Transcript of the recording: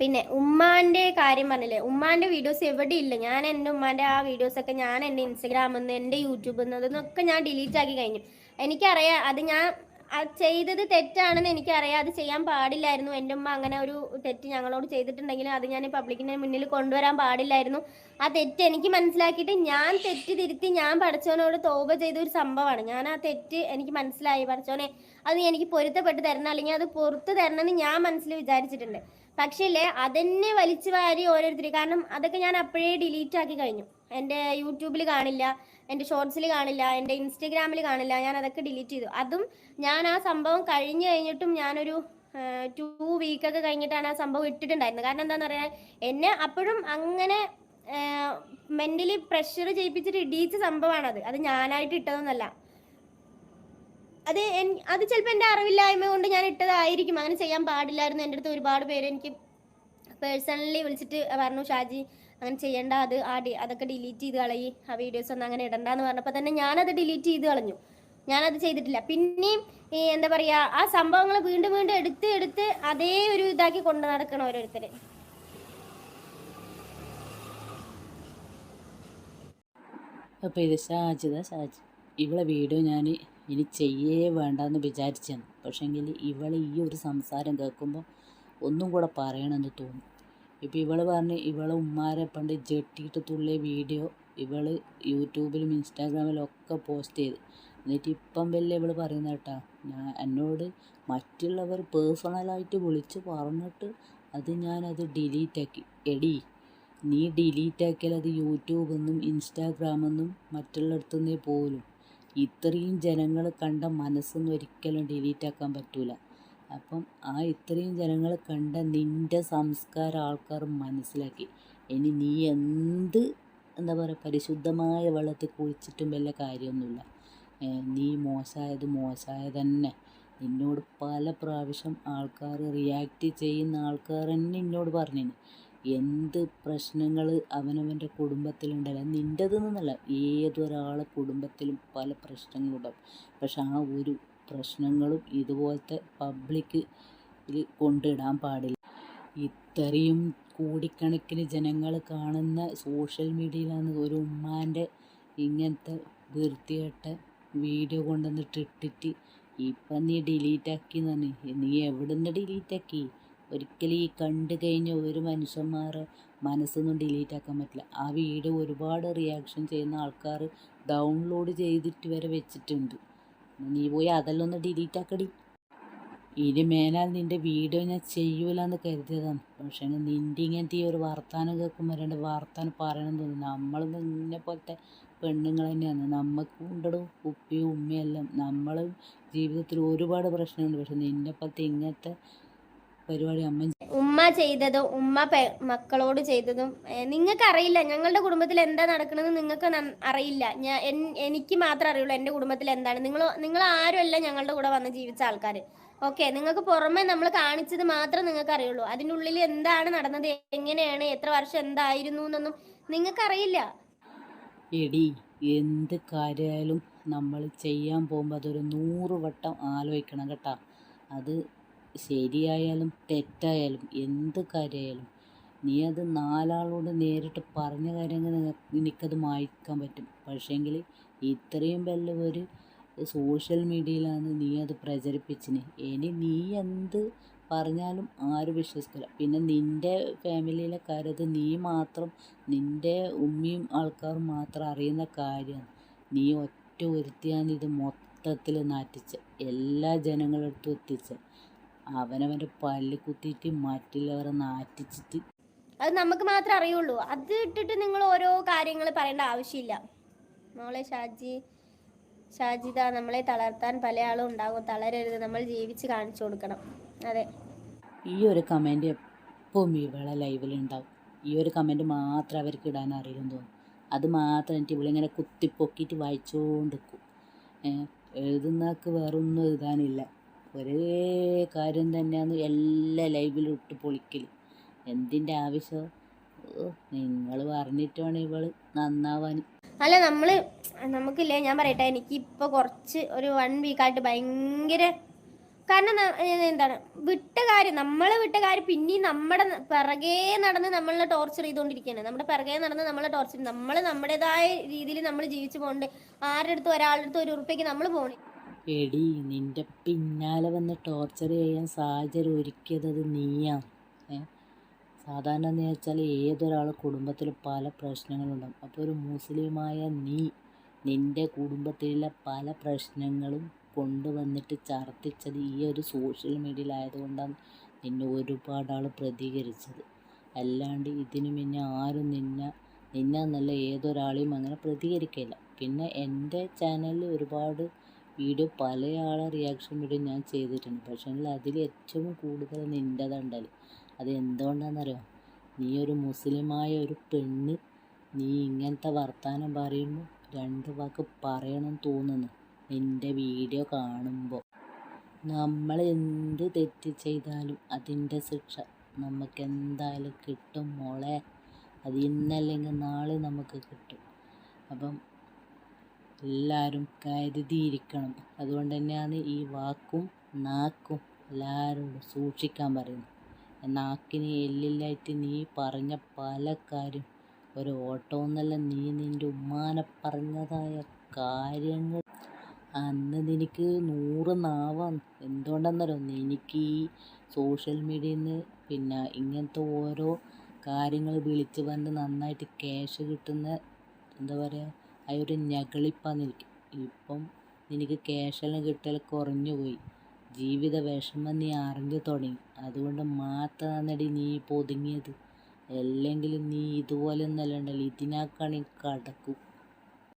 പിന്നെ ഉമ്മാന്റെ കാര്യം പറഞ്ഞില്ലേ? ഉമ്മാന്റെ വീഡിയോസ് എവിടെ ഇല്ല ഞാൻ എന്റെ ഉമ്മാന്റെ ആ വീഡിയോസ് ഒക്കെ ഞാൻ എന്റെ ഇൻസ്റ്റഗ്രാമിൽ നിന്ന് എന്റെ യൂട്യൂബിൽ നിന്ന് ഞാൻ ഡിലീറ്റ് ആക്കി കഴിഞ്ഞു. എനിക്കറിയാം അത് ഞാൻ ചെയ്തത് തെറ്റാണെന്ന് എനിക്കറിയാം. അത് ചെയ്യാൻ പാടില്ലായിരുന്നു. എന്റെ ഉമ്മ അങ്ങനെ ഒരു തെറ്റ് ഞങ്ങളോട് ചെയ്തിട്ടുണ്ടെങ്കിൽ അത് ഞാൻ പബ്ലിക്കിന്റെ മുന്നിൽ കൊണ്ടുവരാൻ പാടില്ലായിരുന്നു. ആ തെറ്റ് എനിക്ക് മനസ്സിലാക്കിയിട്ട് ഞാൻ തെറ്റ് തിരുത്തി ഞാൻ പഠിച്ചവനോട് തോപ ചെയ്ത ഒരു സംഭവമാണ്. ഞാൻ ആ തെറ്റ് എനിക്ക് മനസ്സിലായി. പഠിച്ചവനെ അത് എനിക്ക് പൊരുത്തപ്പെട്ട് തരണം അല്ലെങ്കിൽ അത് പുറത്ത് തരണമെന്ന് ഞാൻ മനസ്സിൽ വിചാരിച്ചിട്ടുണ്ട്. പക്ഷേ അതെന്നെ വലിച്ചു വാരി ഓരോരുത്തർ കാരണം അതൊക്കെ ഞാൻ അപ്പോഴേ ഡിലീറ്റ് ആക്കി കഴിഞ്ഞു. എന്റെ യൂട്യൂബിൽ കാണില്ല എന്റെ ഷോർട്സിൽ കാണില്ല എന്റെ ഇൻസ്റ്റഗ്രാമിൽ കാണില്ല ഞാൻ അതൊക്കെ ഡിലീറ്റ് ചെയ്തു. അതും ഞാൻ ആ സംഭവം കഴിഞ്ഞു കഴിഞ്ഞിട്ടും ഞാനൊരു ടു വീക്കൊക്കെ കഴിഞ്ഞിട്ടാണ് ആ സംഭവം ഇട്ടിട്ടുണ്ടായിരുന്നത്. കാരണം എന്താണെന്ന് പറഞ്ഞാൽ എന്നെ അപ്പോഴും അങ്ങനെ മെന്റലി പ്രഷർ ചെയ്യിപ്പിച്ചിട്ട് ഇടിയിച്ച സംഭവമാണത്. അത് ഞാനായിട്ട് ഇട്ടതൊന്നല്ല. അത് അത് ചിലപ്പോൾ എന്റെ അറിവില്ലായ്മ കൊണ്ട് ഞാൻ ഇട്ടതായിരിക്കും. അങ്ങനെ ചെയ്യാൻ പാടില്ലായിരുന്നു. എന്റെ അടുത്ത് ഒരുപാട് പേര് എനിക്ക് പേഴ്സണലി വിളിച്ചിട്ട് പറഞ്ഞു ഷാജി അങ്ങനെ ചെയ്യേണ്ട അത് ആ അതൊക്കെ ഡിലീറ്റ് ചെയ്ത് കളയി ആ വീഡിയോസ് ഒന്നും അങ്ങനെ ഇടണ്ടെന്ന് പറഞ്ഞപ്പോൾ തന്നെ ഞാനത് ഡിലീറ്റ് ചെയ്ത് കളഞ്ഞു. ഞാനത് ചെയ്തിട്ടില്ല. പിന്നെയും ഈ എന്താ പറയുക ആ സംഭവങ്ങൾ വീണ്ടും വീണ്ടും എടുത്ത് എടുത്ത് അതേ ഒരു ഇതാക്കി കൊണ്ട് നടക്കണം ഓരോരുത്തർ അപ്പോൾ ഇത് ഷാജിത സാജി ഇവളെ വീഡിയോ ഞാൻ ഇനി ചെയ്യേ വേണ്ടെന്ന് വിചാരിച്ചു പക്ഷേങ്കിൽ ഇവളെ ഈ ഒരു സംസാരം കേൾക്കുമ്പോൾ ഒന്നും കൂടെ പറയണമെന്ന് തോന്നും. ഇപ്പോൾ ഇവൾ പറഞ്ഞ് ഇവളെ ഉമ്മാരെ പണ്ട് ജെട്ടിയിട്ട് തുള്ളിയ വീഡിയോ ഇവൾ യൂട്യൂബിലും ഇൻസ്റ്റാഗ്രാമിലും ഒക്കെ പോസ്റ്റ് ചെയ്ത്. എന്നിട്ട് ഇപ്പം വലിയ ഇവൾ പറയുന്ന കേട്ടാ ഞാൻ എന്നോട് മറ്റുള്ളവർ പേഴ്സണലായിട്ട് വിളിച്ച് പറഞ്ഞിട്ട് അത് ഞാനത് ഡിലീറ്റ് ആക്കി. എടി നീ ഡിലീറ്റ് ആക്കിയാൽ അത് ഇൻസ്റ്റാഗ്രാമിൽ നിന്നും മറ്റുള്ളിടത്തുനിന്നേ പോലും ഇത്രയും ജനങ്ങൾ കണ്ട മനസ്സൊന്നും ഒരിക്കലും ഡിലീറ്റ് ആക്കാൻ പറ്റൂല. അപ്പം ആ ഇത്രയും ജനങ്ങൾ കണ്ട നിന്റെ സംസ്കാര ആൾക്കാർ മനസ്സിലാക്കി. ഇനി നീ എന്ത് എന്താ പറയുക പരിശുദ്ധമായ വെള്ളത്തിൽ കുളിച്ചിട്ടും വല്ല കാര്യമൊന്നുമില്ല. നീ മോശമായത് മോശമായ തന്നെ. നിന്നോട് പല പ്രാവശ്യം ആൾക്കാർ റിയാക്റ്റ് ചെയ്യുന്ന ആൾക്കാർ തന്നെ എന്നോട് പറഞ്ഞിന്. എന്ത് പ്രശ്നങ്ങൾ അവനവന്റെ കുടുംബത്തിലുണ്ടല്ലോ നിന്റെതെന്നല്ല ഏതൊരാളെ കുടുംബത്തിലും പല പ്രശ്നങ്ങളുണ്ടാവും. പക്ഷെ ആ ഒരു പ്രശ്നങ്ങളും ഇതുപോലത്തെ പബ്ലിക് കൊണ്ടിടാൻ പാടില്ല. ഇത്രയും കോടിക്കണക്കിന് ജനങ്ങൾ കാണുന്ന സോഷ്യൽ മീഡിയയിലാണ് ഒരു ഉമ്മാന്റെ ഇങ്ങനത്തെ വൃത്തികെട്ട വീഡിയോ കൊണ്ടുവന്നിട്ട് ഇട്ടിട്ട് ഇപ്പം നീ ഡിലീറ്റ് ആക്കി തന്നെ നീ എവിടെ നിന്ന് ഡിലീറ്റ് ആക്കി? ഒരിക്കലും ഈ കണ്ടു കഴിഞ്ഞ ഒരു മനുഷ്യന്മാരെ മനസ്സൊന്നും ഡിലീറ്റ് ആക്കാൻ പറ്റില്ല. ആ വീഡിയോ ഒരുപാട് റിയാക്ഷൻ ചെയ്യുന്ന ആൾക്കാർ ഡൗൺലോഡ് ചെയ്തിട്ട് വരെ വെച്ചിട്ടുണ്ട്. നീ പോയി അതെല്ലാം ഒന്ന് ഡിലീറ്റ് ആക്കടി. ഇനി മേലാൽ നിന്റെ വീഡിയോ ഞാൻ ചെയ്യൂലെന്ന് കരുതിയതാണ്. പക്ഷേ നിന്റെ ഇങ്ങനത്തെ ഈ ഒരു വർത്താനം കേൾക്കുമ്പോൾ രണ്ട് വർത്താനം പറയണം തോന്നുന്നു. നമ്മൾ നിന്നെ പോലത്തെ പെണ്ണുങ്ങൾ തന്നെയാണ്. നമുക്ക് ഉണ്ടടും ഉപ്പയും ഉമ്മയും എല്ലാം. നമ്മൾ ജീവിതത്തിൽ ഒരുപാട് പ്രശ്നമുണ്ട് പക്ഷെ നിന്നെ പോലത്തെ ഇങ്ങനത്തെ പരിപാടി അമ്മ ഉമ്മ ചെയ്തതും ഉമ്മ മക്കളോട് ചെയ്തതും നിങ്ങൾക്ക് അറിയില്ല ഞങ്ങളുടെ കുടുംബത്തിൽ എന്താ നടക്കണമെന്ന് നിങ്ങൾക്ക് അറിയില്ല. ഞാൻ എനിക്ക് മാത്രമേ അറിയുള്ളൂ എന്റെ കുടുംബത്തിൽ എന്താണ്. നിങ്ങൾ നിങ്ങൾ ആരുമല്ല ഞങ്ങളുടെ കൂടെ വന്ന് ജീവിച്ച ആൾക്കാർ ഓക്കെ നിങ്ങൾക്ക് പുറമെ നമ്മൾ കാണിച്ചത് മാത്രം നിങ്ങൾക്ക് അറിയുള്ളൂ. അതിന്റെ ഉള്ളിൽ എന്താണ് നടന്നത് എങ്ങനെയാണ് എത്ര വർഷം എന്തായിരുന്നു എന്നൊന്നും നിങ്ങൾക്ക് അറിയില്ല എടി എന്ത് കാര്യമായാലും നമ്മൾ ചെയ്യാൻ പോകുമ്പോൾ അതൊരു നൂറ് വട്ടം ആലോചിക്കണം കേട്ടോ. അത് ശരിയായാലും തെറ്റായാലും എന്ത് കാര്യമായാലും നീ അത് നാലാളോട് നേരിട്ട് പറഞ്ഞ കാര്യങ്ങൾ നിനക്കത് മായ്ക്കാൻ പറ്റും. പക്ഷേങ്കിൽ ഇത്രയും വല്ല ഒരു സോഷ്യൽ മീഡിയയിലാണ് നീ അത് പ്രചരിപ്പിച്ചിന് ഇനി നീ എന്ത് പറഞ്ഞാലും ആരും വിശ്വസിക്കില്ല. പിന്നെ നിന്റെ ഫാമിലിയിലെ കാര്യം അത് നീ മാത്രം നിന്റെ ഉമ്മയും ആൾക്കാരും മാത്രം അറിയുന്ന കാര്യമാണ്. നീ ഒറ്റ ഒരുത്തിയാണ് ഇത് മൊത്തത്തിൽ നാറ്റിച്ച എല്ലാ ജനങ്ങളുടെ അടുത്തും എത്തിച്ച അവനവന്റെ പല്ല് കുത്തിയിട്ട് മറ്റുള്ളവരെ നാറ്റിച്ചിട്ട്. അത് നമുക്ക് മാത്രമേ അറിയുള്ളൂ. അത് ഇട്ടിട്ട് നിങ്ങൾ ഓരോ കാര്യങ്ങൾ പറയേണ്ട ആവശ്യമില്ല. മോളെ ഷാജി ഷാജിത നമ്മളെ തളർത്താൻ പല ആളും ഉണ്ടാകും. തളരരുത്. നമ്മൾ ജീവിച്ച് കാണിച്ചു കൊടുക്കണം. അതെ. ഈ ഒരു കമന്റ് എപ്പോഴും ഇവളെ ലൈവിലുണ്ടാവും ഈ ഒരു കമന്റ് മാത്രം അവർക്ക് ഇടാൻ അറിയില്ലെന്ന് തോന്നും. അത് മാത്രം എനിക്ക് ഇവളിങ്ങനെ കുത്തിപ്പൊക്കിയിട്ട് വായിച്ചുകൊണ്ട് നിൽക്കും എഴുതുന്നവർക്ക് വേറൊന്നും എഴുതാനില്ല. ഒരേ കാര്യം തന്നെയാണ് എല്ലാ ലൈവിലും ഇട്ട് പൊളിക്കൽ എന്തിന്റെ ആവശ്യം? നിങ്ങൾ പറഞ്ഞിട്ട് വേണം ഇവൾ നന്നാവാൻ അല്ല നമ്മൾ നമുക്കില്ലേ ഞാൻ പറയട്ടെ എനിക്ക് ഇപ്പൊ കുറച്ച് ഒരു വൺ വീക്കായിട്ട് ഭയങ്കര കാരണം എന്താണ് വിട്ട കാര്യം നമ്മളെ വിട്ട കാര്യം പിന്നെയും നമ്മുടെ പിറകെ നടന്ന് നമ്മളെ ടോർച്ചർ ചെയ്തുകൊണ്ടിരിക്കുകയാണ് നമ്മുടെ പിറകെ നടന്ന് നമ്മളെ ടോർച്ചർ നമ്മൾ നമ്മുടേതായ രീതിയിൽ നമ്മൾ ജീവിച്ചു പോകുന്നുണ്ട് ആരുടെ അടുത്ത് ഒരാളുടെ അടുത്ത് ഒരു ഉറുപ്പയ്ക്ക് നമ്മൾ പോകണേ എടി നിന്റെ പിന്നാലെ വന്ന് ടോർച്ചർ ചെയ്യാൻ സാഹചര്യം ഒരുക്കിയത് ഏ? സാധാരണ എന്ന് വെച്ചാൽ ഏതൊരാൾ കുടുംബത്തിൽ പല പ്രശ്നങ്ങളുണ്ടാകും അപ്പോൾ ഒരു മുസ്ലിമായ നീ നിന്റെ കുടുംബത്തിലെ പല പ്രശ്നങ്ങളും കൊണ്ടുവന്നിട്ട് ചർത്തിച്ചത് ഈ ഒരു സോഷ്യൽ മീഡിയയിലായതുകൊണ്ടാണ് നിന്നെ ഒരുപാട് ആൾ പ്രതികരിച്ചത്. അല്ലാണ്ട് ഇതിനു പിന്നെ ആരും നിന്നെ നിന്നെ എന്നല്ല ഏതൊരാളെയും അങ്ങനെ പ്രതികരിക്കില്ല. പിന്നെ എന്റെ ചാനലിൽ ഒരുപാട് വീഡിയോ പല ആളെ റിയാക്ഷൻ വീഡിയോ ഞാൻ ചെയ്തിട്ടുണ്ട്. പക്ഷേ അതിൽ ഏറ്റവും കൂടുതൽ നിന്റെതുണ്ടല്ലോ അത് എന്തുകൊണ്ടാണെന്നറിയോ? നീ ഒരു മുസ്ലിമായ ഒരു പെണ്ണ് നീ ഇങ്ങനത്തെ വർത്തമാനം പറയുമ്പോൾ രണ്ട് വാക്ക് പറയണം തോന്നുന്നു നിന്റെ വീഡിയോ കാണുമ്പോൾ. നമ്മൾ എന്ത് തെറ്റ് ചെയ്താലും അതിന്റെ ശിക്ഷ നമുക്ക് എന്തായാലും കിട്ടും മോളെ. അത് ഇന്നല്ലെങ്കിൽ നാളെ നമുക്ക് കിട്ടും. അപ്പം എല്ലാവരും കരുതിയിരിക്കണം. അതുകൊണ്ട് തന്നെയാണ് ഈ വാക്കും നാക്കും എല്ലാവരോടും സൂക്ഷിക്കാൻ പറയുന്നത്. നാക്കിന് എല്ലില്ലായിട്ട് നീ പറഞ്ഞ പല കാര്യം ഒരു ഓട്ടോ എന്നല്ല നീ നിന്റെ ഉമ്മാനെ പറഞ്ഞതായ കാര്യങ്ങൾ. അന്ന് നിനക്ക് നൂറ് നാവാണ്. എന്തുകൊണ്ടെന്നറിയോ? എനിക്ക് ഈ സോഷ്യൽ മീഡിയയിൽ നിന്ന് പിന്നെ ഇങ്ങനത്തെ ഓരോ കാര്യങ്ങൾ വിളിച്ച് പറഞ്ഞ് നന്നായിട്ട് ക്യാഷ് കിട്ടുന്ന എന്താ പറയുക ആ ഞകളിപ്പാന്നിരിക്കും ഇപ്പം നിനക്ക് ക്യാഷെല്ലാം കിട്ടൽ കുറഞ്ഞു പോയി. ജീവിത വിഷമം നീ അറിഞ്ഞു തുടങ്ങി. അതുകൊണ്ട് മാത്രമാണെടി നീ ഇപ്പോൾ ഒതുങ്ങിയത് അല്ലെങ്കിൽ നീ ഇതുപോലെ ഒന്നല്ല ഉണ്ടല്ലോ ഇതിനാക്കാണെങ്കിൽ കടക്കും